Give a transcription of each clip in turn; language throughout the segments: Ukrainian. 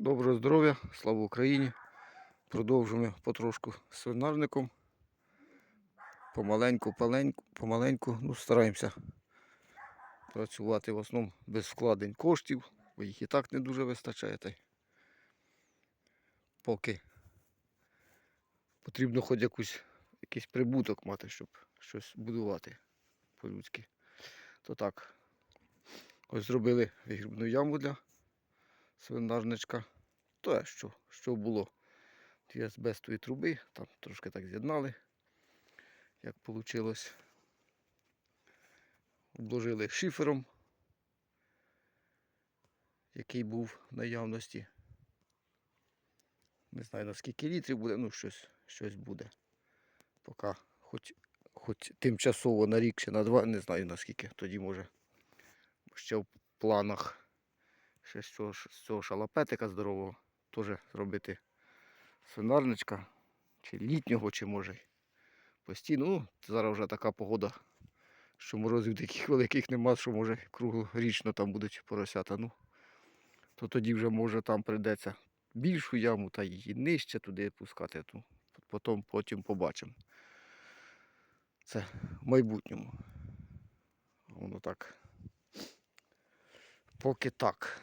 Доброго здоров'я, слава Україні. Продовжуємо потрошку свинарником. Помаленьку, паленьку, помаленьку, ну, стараємося працювати в основному без вкладень коштів, бо їх і так не дуже вистачає. Та й поки потрібно хоч якусь, якийсь прибуток мати, щоб щось будувати по-людськи. То так. Ось зробили вигрібну яму для свинарничка. То, що, що було. Дві азбестові труби, там трошки так з'єднали, як вийшло. Обложили шифером, який був в наявності. Не знаю наскільки літрів буде, ну щось, щось буде. Поки хоч, хоч тимчасово на рік чи на два, не знаю наскільки, тоді може ще в планах ще з цього, з цього шалапетика здорового теж зробити свинарничка, чи літнього, чи може постійно. Ну, зараз вже така погода, що морозів таких великих нема, що може круглорічно там будуть поросята. Ну, то тоді вже може там прийдеться більшу яму та її нижче туди пускати. Ну, потім, потім побачимо. Це в майбутньому. Воно так. Поки так.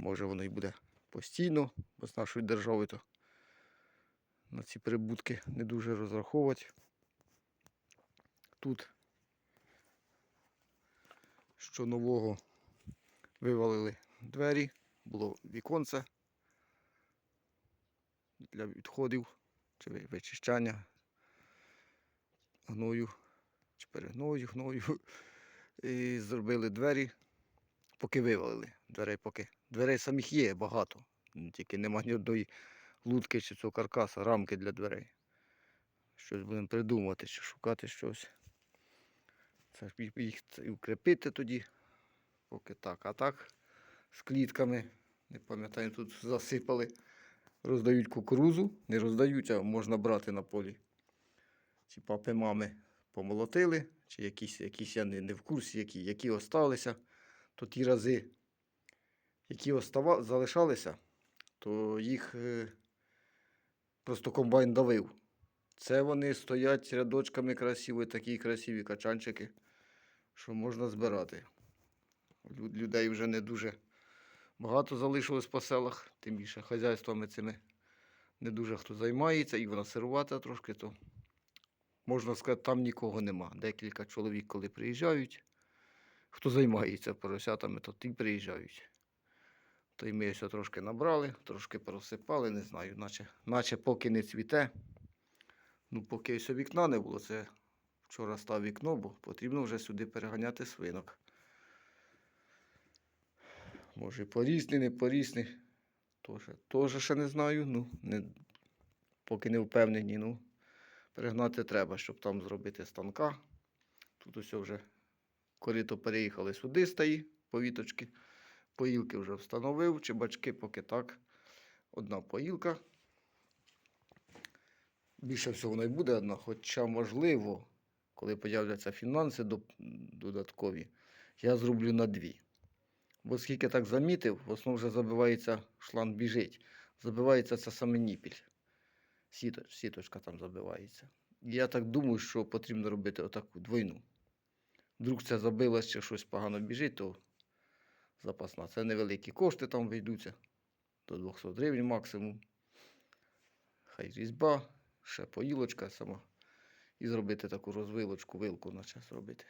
Може воно і буде постійно, бо з нашої держави то на ці прибутки не дуже розраховувати. Тут що нового вивалили двері, було віконце для відходів чи вичищання гною чи перегною, гною. І зробили двері, поки вивалили. Дверей поки. Дверей самих є багато. Тільки нема ні одної лутки чи цього каркаса, рамки для дверей. Щось будемо придумувати, чи шукати щось. Це їх- укріпити тоді. Поки так. А так з клітками, не пам'ятаю, тут засипали. Роздають кукурузу, не роздають, а можна брати на полі. Ці папи мами помолотили, чи якісь, якісь я не, не в курсі, які, які осталися, то ті рази, які остава, залишалися, то їх е, просто комбайн давив. Це вони стоять рядочками красиві, такі красиві качанчики, що можна збирати. Лю- Людей вже не дуже багато залишилось по селах, тим більше хазяйствами цими не дуже хто займається, і вона сирувата трошки, то можна сказати, там нікого нема. Декілька чоловік, коли приїжджають, хто займається поросятами, то ті приїжджають. То й ми все трошки набрали, трошки просипали, не знаю, наче, наче поки не цвіте. Ну, поки ось вікна не було, це вчора став вікно, бо потрібно вже сюди переганяти свинок. Може, порісні, не порісні. Тоже, тоже ще не знаю. Ну, не, поки не впевнені. Ну, перегнати треба, щоб там зробити станка. Тут ось вже корито переїхали сюди стаї, повіточки. Поїлки вже встановив, чебачки поки так. Одна поїлка. Більше всього не буде хоча можливо, коли появляться фінанси додаткові, я зроблю на дві. Бо скільки так замітив, в основному вже забивається шланг біжить. Забивається це саме ніпіль. Сіто, сіточка там забивається. Я так думаю, що потрібно робити отаку двойну. Вдруг це забилось чи щось погано біжить, то запасна. Це невеликі кошти там вийдуться. До 200 гривень максимум. Хай різьба, ще поїлочка сама. І зробити таку розвилочку, вилку наче зробити.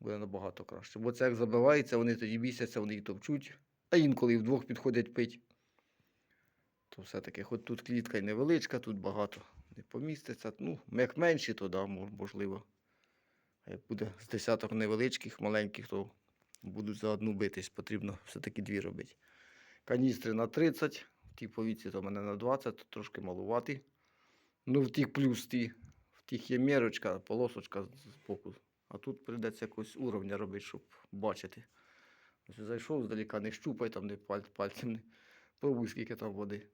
Буде набагато краще. Бо це як забивається, вони тоді бісяться, вони її товчуть, а інколи і вдвох підходять пить. То все-таки, хоч тут клітка й невеличка, тут багато не поміститься. Ну, як менші, то да, можливо. А як буде з десяток невеличких, маленьких, то будуть за одну битись, потрібно все-таки дві робити. Каністри на 30, в тій повіці то мене на 20, то трошки малувати. Ну, в тих плюс ті, в тих є мірочка, полосочка з боку. А тут прийдеться якось уровня робити, щоб бачити. Ось зайшов здаліка, не щупай, там не паль, пальцем не пробуй, скільки там води.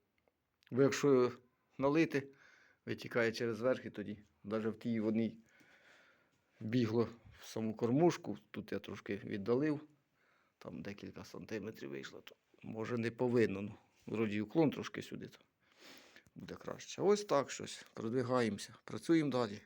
Бо якщо налити, витікає через верх і тоді, навіть в тій одній бігло в саму кормушку, тут я трошки віддалив, там декілька сантиметрів вийшло, то може не повинно. Ну, Вроді уклон трошки сюди. то Буде краще. Ось так щось. Продвигаємося. Працюємо далі.